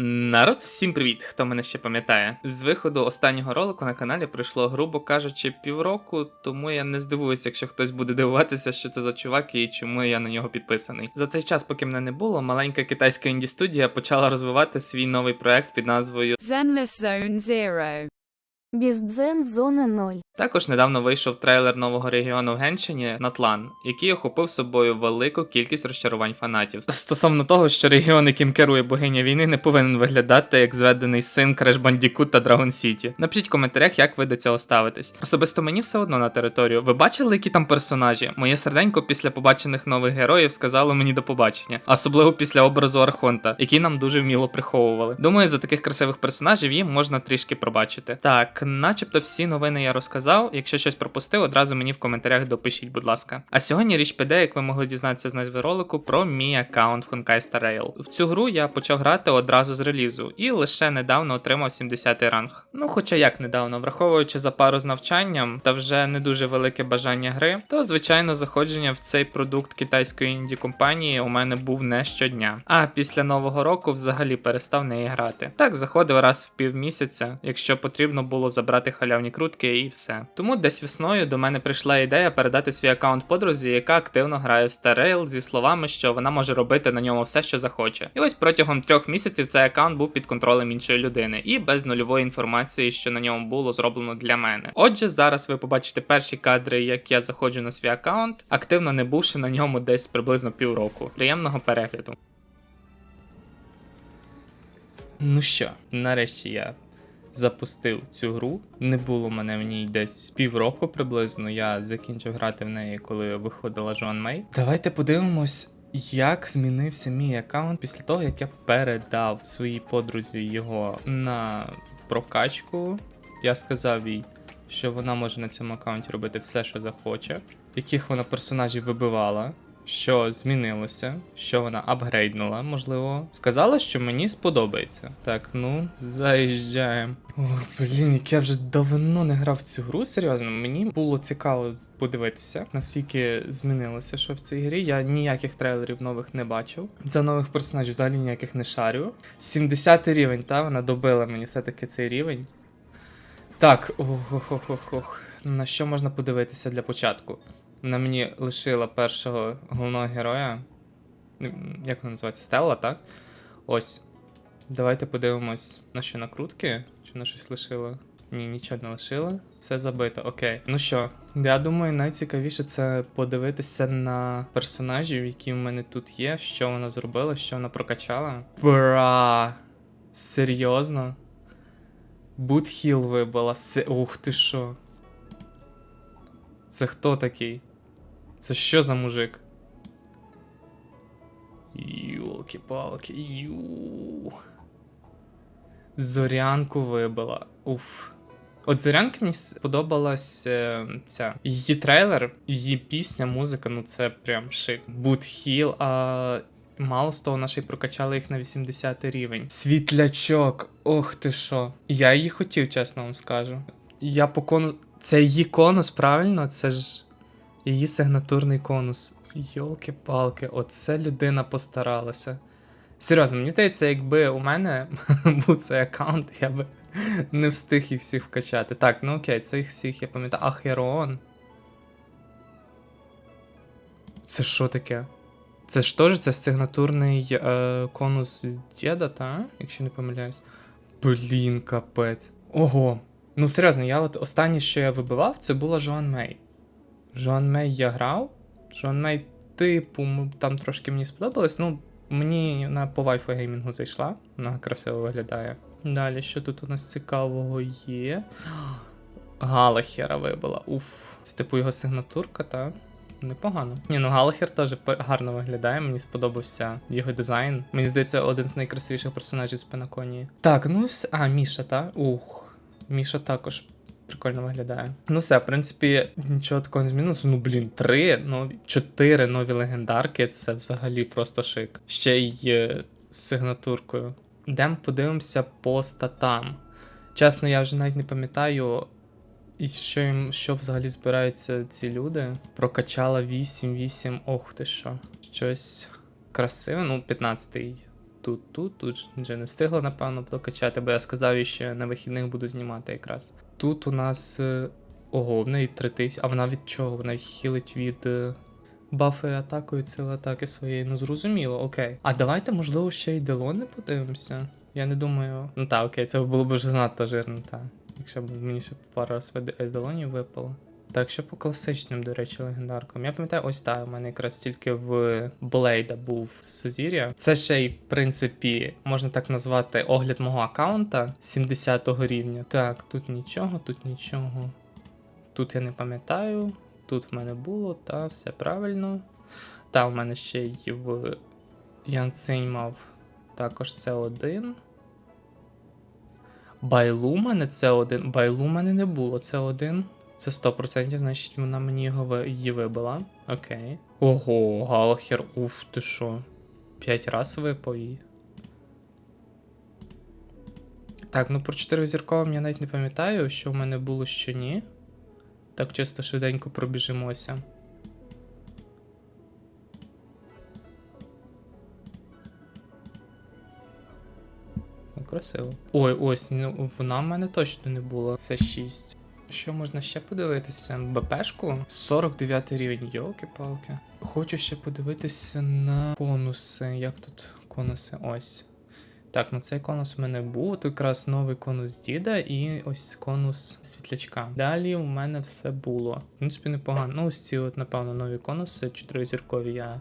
Народ, всім привіт, хто мене ще пам'ятає. З виходу останнього ролику на каналі пройшло, грубо кажучи, півроку, тому я не здивуюся, якщо хтось буде дивуватися, що це за чувак і чому я на нього підписаний. За цей час, поки мене не було, маленька китайська інді студія почала розвивати свій новий проект під назвою Zenless Zone Zero. Біздзен зона 0. Також недавно вийшов трейлер нового регіону в Генщині Натлан, який охопив собою велику кількість розчарувань фанатів. Стосовно того, що регіон, яким керує богиня війни, не повинен виглядати як зведений син Crash Bandicoot та Dragon City. Напишіть в коментарях, як ви до цього ставитесь. Особисто мені все одно на територію. Ви бачили, які там персонажі? Моє серденько після побачених нових героїв сказало мені до побачення, особливо після образу Архонта, який нам дуже вміло приховували. Думаю, за таких красивих персонажів їм можна трішки пробачити. Так, начебто всі новини я розказав. Якщо щось пропустив, одразу мені в коментарях допишіть, будь ласка. А сьогодні річ піде, як ви могли дізнатися з назви ролику, про мій аккаунт в Star Rail. В цю гру я почав грати одразу з релізу і лише недавно отримав 70 ранг. Ну, хоча як недавно, враховуючи за пару з навчанням та вже не дуже велике бажання гри, то звичайно заходження в цей продукт китайської інді компанії у мене був не щодня. А після нового року взагалі перестав неї грати. Так, заходив раз в півмісяця, якщо потрібно було забрати халявні крутки і все. Тому десь весною до мене прийшла ідея передати свій аккаунт подрузі, яка активно грає в Rail зі словами, що вона може робити на ньому все, що захоче. І ось протягом трьох місяців цей аккаунт був під контролем іншої людини і без нульової інформації, що на ньому було зроблено для мене. Отже, зараз ви побачите перші кадри, як я заходжу на свій аккаунт, активно не бувши на ньому десь приблизно півроку. Приємного перегляду. Ну що, нарешті я запустив цю гру. Не було мене в ній десь півроку приблизно. Я закінчив грати в неї, коли виходила Жоан Мей. Давайте подивимось. Як змінився мій аккаунт після того, як я передав своїй подрузі його на прокачку. Я сказав їй, що вона може на цьому аккаунті робити все, що захоче, яких вона персонажів вибивала, що змінилося, що вона апгрейднула, можливо. Сказала, що мені сподобається. Так, ну, заїжджаємо. О, блін, як я вже давно не грав в цю гру. Серйозно, мені було цікаво подивитися, наскільки змінилося, що в цій грі. Я ніяких трейлерів нових не бачив. За нових персонажів взагалі ніяких не шарю. 70 рівень, та вона добила мені все-таки цей рівень. Так, ох, ох, ох, ох, ох. На що можна подивитися для початку? Вона мені лишила першого головного героя. Як вона називається? Стелла, так? Ось. Давайте подивимось на що накрутки. Чи на щось лишила? Ні, нічого не лишила. Все забито, окей. Ну що, я думаю, найцікавіше це подивитися на персонажів, які в мене тут є, що вона зробила, що вона прокачала. Бра. Серйозно? Бутхіл вибила. Ух ти що. Це хто такий? Це що за мужик? Йолки-палки, ю. Зорянку вибила. Уф. От зорянки мені сподобалась е, ця її трейлер, її пісня, музика, ну це прям шик. Бутхіл, а мало з того, наші прокачали їх на 80 рівень. Світлячок, ох ти що. Я її хотів, чесно вам скажу. Я по конус. Це її конус, правильно? Це ж її сигнатурний конус. Йолки-палки, оце людина постаралася. Серйозно, мені здається, якби у мене був цей аккаунт, я би не встиг їх всіх вкачати. Так, ну окей, цих всіх я пам'ятаю. Ахерон. Це що таке? Це ж теж це сигнатурний е, конус діда, та? Якщо не помиляюсь. Блін, капець. Ого. Ну серйозно, я от останнє, що я вибивав, це була Жоан Мей. Жоан Мей я грав. Жоан Мей, типу, там трошки мені сподобалось. Ну, мені на по Wi-Fi геймінгу зайшла. Вона красиво виглядає. Далі, що тут у нас цікавого є? Галахера вибила. Уф. Це типу його сигнатурка, та? Непогано. Ні, ну Галахер теж гарно виглядає, мені сподобався його дизайн. Мені здається, один з найкрасивіших персонажів з Пенаконії. Так, ну все. А, Міша, та? Ух. Міша також прикольно виглядає. Ну все, в принципі, нічого такого не змінилося. Ну, блін, три нові, чотири нові легендарки це взагалі просто шик. Ще й з сигнатуркою. Йдемо подивимося по статам. Чесно, я вже навіть не пам'ятаю, що їм, що взагалі збираються ці люди. Прокачала 8-8, ох ти що. Щось красиве, ну, 15-й тут, тут, тут вже не встигла, напевно, докачати, бо я сказав, їй, що на вихідних буду знімати якраз. Тут у нас. е, Ого, в неї 3000, а вона від чого? Вона хілить від е, бафи атакою сили атаки своєї. Ну зрозуміло, окей. А давайте, можливо, ще й Делони подивимося. Я не думаю. Ну так, окей, це було б вже занадто жирно, так. Якщо б мені ще пару раз Еделонів випало. Так, що по класичним, до речі, легендаркам. Я пам'ятаю, ось так, у мене якраз тільки в Блейда був Сузір'я. Це ще й, в принципі, можна так назвати огляд мого аккаунта 70-го рівня. Так, тут нічого, тут нічого. Тут я не пам'ятаю. Тут в мене було, та все правильно. Та, в мене ще й в Янцинь мав також це один. Байлу мене це один. Байлу мене не було, це один. Це 100%, значить вона мені його її вибила. Окей. Ого, Галахер, уф, ти що? П'ять раз випав її. Так, ну про 4 зірковим я навіть не пам'ятаю, що в мене було, що ні. Так чисто швиденько пробіжимося. Ну, красиво. Ой, ось, ну вона в мене точно не була. Це 6. Що можна ще подивитися? БПшку? 49 рівень, йолки-палки. Хочу ще подивитися на конуси. Як тут конуси? Ось. Так, ну цей конус в мене був. Тут якраз новий конус діда і ось конус світлячка. Далі у мене все було. В принципі, непогано. Ну, ось ці, от, напевно, нові конуси, чотиризіркові. Я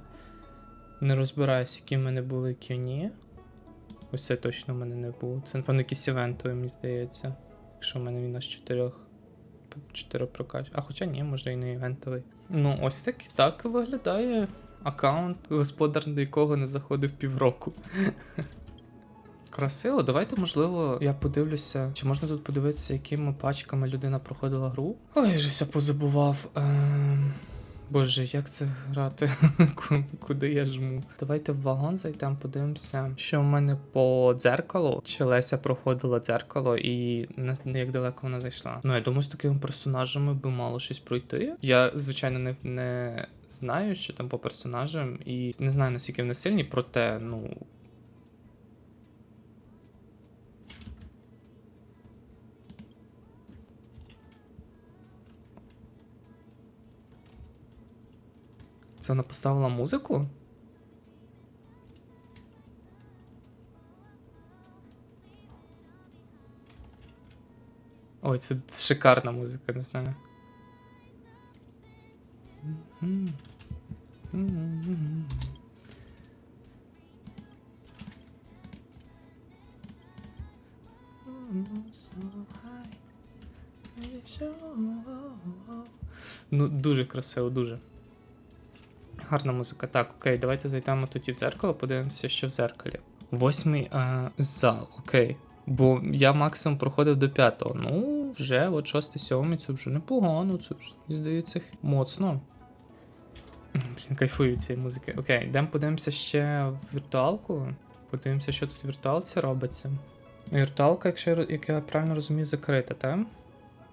не розбираюся, які в мене були, які ні. Ось це точно в мене не було. Це, напевно, якийсь івентовий, мені здається. Якщо в мене він аж чотирьох. Чотири прокач. А хоча ні, може і не івентовий. Ну, ось так так виглядає аккаунт, господар до якого не заходив півроку. Красиво, давайте, можливо, я подивлюся, чи можна тут подивитися, якими пачками людина проходила гру. Ой, вже все позабував. Ем... Боже, як це грати? Куди я жму? Давайте в вагон зайдемо, подивимося, що в мене по дзеркалу. Чи Леся проходила дзеркало і не як далеко вона зайшла. Ну, я думаю, з такими персонажами би мало щось пройти. Я, звичайно, не, не знаю, що там по персонажам, і не знаю, наскільки вони сильні, проте, ну. Це вона поставила музику? Ой, це шикарна музика, не знаю. Ну, дуже красиво, дуже. Гарна музика. Так, окей, давайте зайдемо тоді в зеркало, подивимося, що в зеркалі. Восьмий а, зал, окей. Бо я максимум проходив до п'ятого. Ну, вже от шостий, сьомий, це вже непогано, це вже, мені здається, моцно. Блін, кайфую цієї музики. Окей, йдемо подивимося ще в віртуалку. Подивимося, що тут в віртуалці робиться. Віртуалка, якщо як я правильно розумію, закрита, так?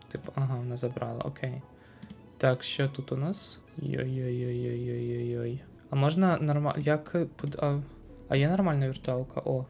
Типу, ага, вона забрала, окей. Так, що тут у нас? Йой-йой-йой-йой-йой-йой. А можна нормально. Як. е, А... а є нормальна віртуалка? О.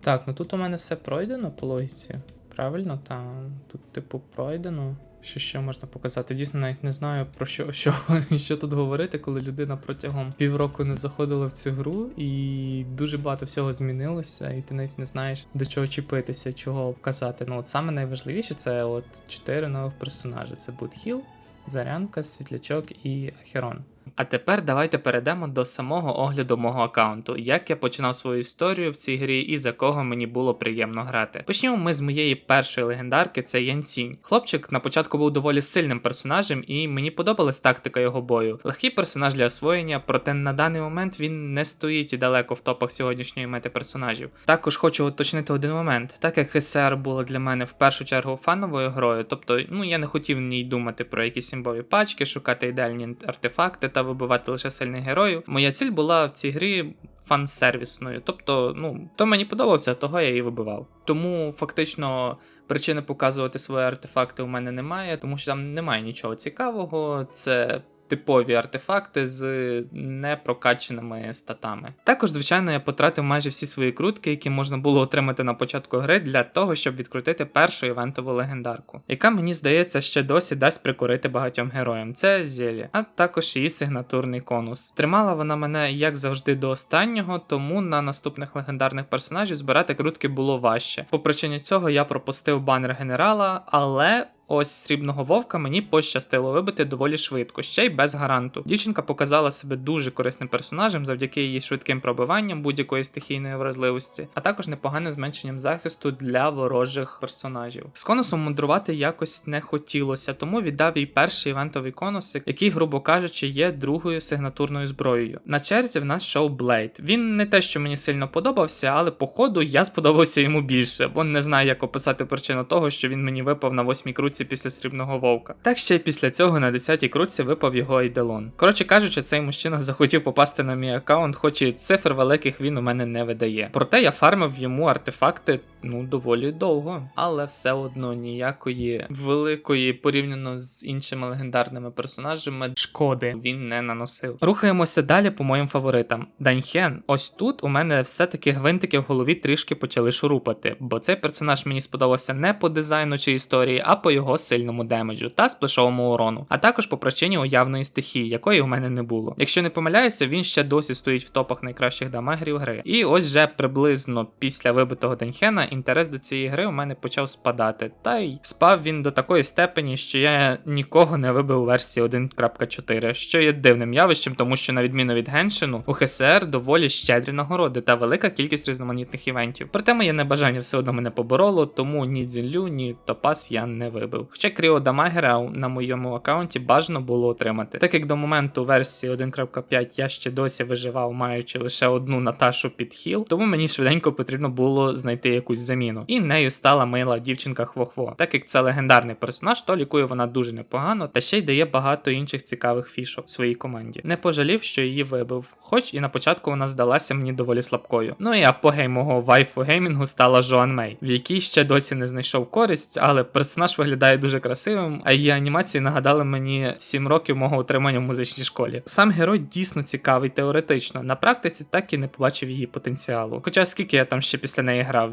Так, ну тут у мене все пройдено по логіці. Правильно? Там. Тут, типу, пройдено. Що ще можна показати? Дійсно, навіть не знаю про що, що, що тут говорити, коли людина протягом півроку не заходила в цю гру, і дуже багато всього змінилося, і ти навіть не знаєш до чого чіпитися, чого показати. Ну, от саме найважливіше це от чотири нових персонажі: це Будхіл, Зарянка, Світлячок і Ахерон. А тепер давайте перейдемо до самого огляду мого аккаунту, як я починав свою історію в цій грі і за кого мені було приємно грати. Почнемо ми з моєї першої легендарки, це Янцінь. Хлопчик на початку був доволі сильним персонажем, і мені подобалась тактика його бою. Легкий персонаж для освоєння, проте на даний момент він не стоїть і далеко в топах сьогоднішньої мети персонажів. Також хочу уточнити один момент, так як ХСР було для мене в першу чергу фановою грою, тобто ну я не хотів в ній думати про якісь імбові пачки, шукати ідеальні артефакти та вибивати лише сильних героїв. Моя ціль була в цій грі фан-сервісною. Тобто, ну, то мені подобався, того я і вибивав. Тому фактично причини показувати свої артефакти у мене немає, тому що там немає нічого цікавого. Це типові артефакти з непрокаченими статами. Також, звичайно, я потратив майже всі свої крутки, які можна було отримати на початку гри, для того, щоб відкрутити першу івентову легендарку, яка мені здається ще досі дасть прикурити багатьом героям. Це зілі, а також її сигнатурний конус. Тримала вона мене як завжди до останнього, тому на наступних легендарних персонажів збирати крутки було важче. По причині цього я пропустив банер генерала, але. Ось срібного вовка мені пощастило вибити доволі швидко, ще й без гаранту. Дівчинка показала себе дуже корисним персонажем завдяки її швидким пробиванням будь-якої стихійної вразливості, а також непоганим зменшенням захисту для ворожих персонажів. З конусом мудрувати якось не хотілося, тому віддав їй перший івентовий конус, який, грубо кажучи, є другою сигнатурною зброєю. На черзі в нас шоу Блейд. Він не те, що мені сильно подобався, але по ходу я сподобався йому більше, бо не знаю, як описати причину того, що він мені випав на восьмій круці після срібного вовка. Так ще й після цього на 10-й круці випав його Айделон. Коротше кажучи, цей мужчина захотів попасти на мій аккаунт, хоч і цифр великих він у мене не видає. Проте я фармив йому артефакти ну доволі довго, але все одно ніякої великої порівняно з іншими легендарними персонажами шкоди він не наносив. Рухаємося далі по моїм фаворитам. Даньхен, ось тут у мене все-таки гвинтики в голові трішки почали шурупати, бо цей персонаж мені сподобався не по дизайну чи історії, а по його сильному демеджу та сплешовому урону, а також по причині уявної стихії, якої у мене не було. Якщо не помиляюся, він ще досі стоїть в топах найкращих дамагерів гри. І ось вже приблизно після вибитого Даньхена інтерес до цієї гри у мене почав спадати. Та й спав він до такої степені, що я нікого не вибив у версії 1.4, що є дивним явищем, тому що на відміну від Геншину, у ХСР доволі щедрі нагороди та велика кількість різноманітних івентів. Проте моє небажання все одно мене побороло, тому ні дзінлю, ні топас я не вибив. Хоча Кріо Дамагера на моєму аккаунті бажано було отримати. Так як до моменту версії 1.5 я ще досі виживав, маючи лише одну Наташу під хіл, тому мені швиденько потрібно було знайти якусь заміну. І нею стала мила дівчинка Хвохво. Так як це легендарний персонаж, то лікує вона дуже непогано та ще й дає багато інших цікавих фішок своїй команді. Не пожалів, що її вибив, хоч і на початку вона здалася мені доволі слабкою. Ну і апогей мого вайфу геймінгу стала Жоан Мей, в якій ще досі не знайшов користь, але персонаж виглядає дуже красивим, а її анімації нагадали мені 7 років мого отримання в музичній школі. Сам герой дійсно цікавий теоретично. На практиці так і не побачив її потенціалу. Хоча скільки я там ще після неї грав,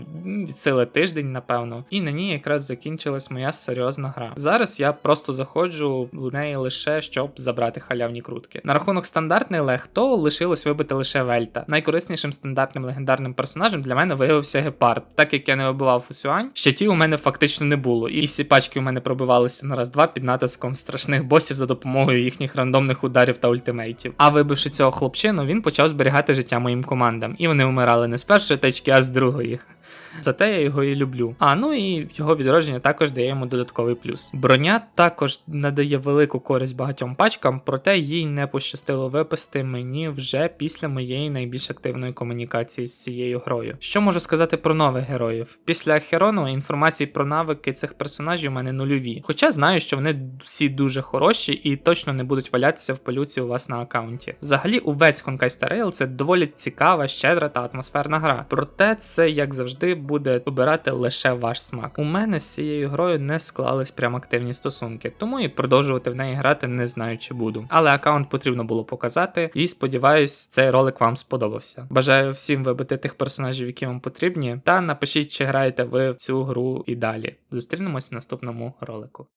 сили тиждень, напевно, і на ній якраз закінчилась моя серйозна гра. Зараз я просто заходжу в неї лише щоб забрати халявні крутки. На рахунок стандартний лег, то лишилось вибити лише Вельта. Найкориснішим стандартним легендарним персонажем для мене виявився гепард. Так як я не вибивав Фусюань, щитів у мене фактично не було, і всі пачки мене пробивалися на раз-два під натиском страшних босів за допомогою їхніх рандомних ударів та ультимейтів. А вибивши цього хлопчину, він почав зберігати життя моїм командам, і вони вмирали не з першої течки, а з другої. Зате я його і люблю. А ну і його відродження також дає йому додатковий плюс. Броня також надає велику користь багатьом пачкам, проте їй не пощастило випасти мені вже після моєї найбільш активної комунікації з цією грою. Що можу сказати про нових героїв? Після Херону інформації про навики цих персонажів у мене нульові. Хоча знаю, що вони всі дуже хороші і точно не будуть валятися в пилюці у вас на аккаунті. Взагалі, увесь Honkai Rail це доволі цікава, щедра та атмосферна гра. Проте це, як завжди, буде обирати лише ваш смак. У мене з цією грою не склались прям активні стосунки, тому і продовжувати в неї грати не знаю, чи буду. Але аккаунт потрібно було показати, і сподіваюсь, цей ролик вам сподобався. Бажаю всім вибити тих персонажів, які вам потрібні, та напишіть, чи граєте ви в цю гру і далі. Зустрінемось в наступному ролику.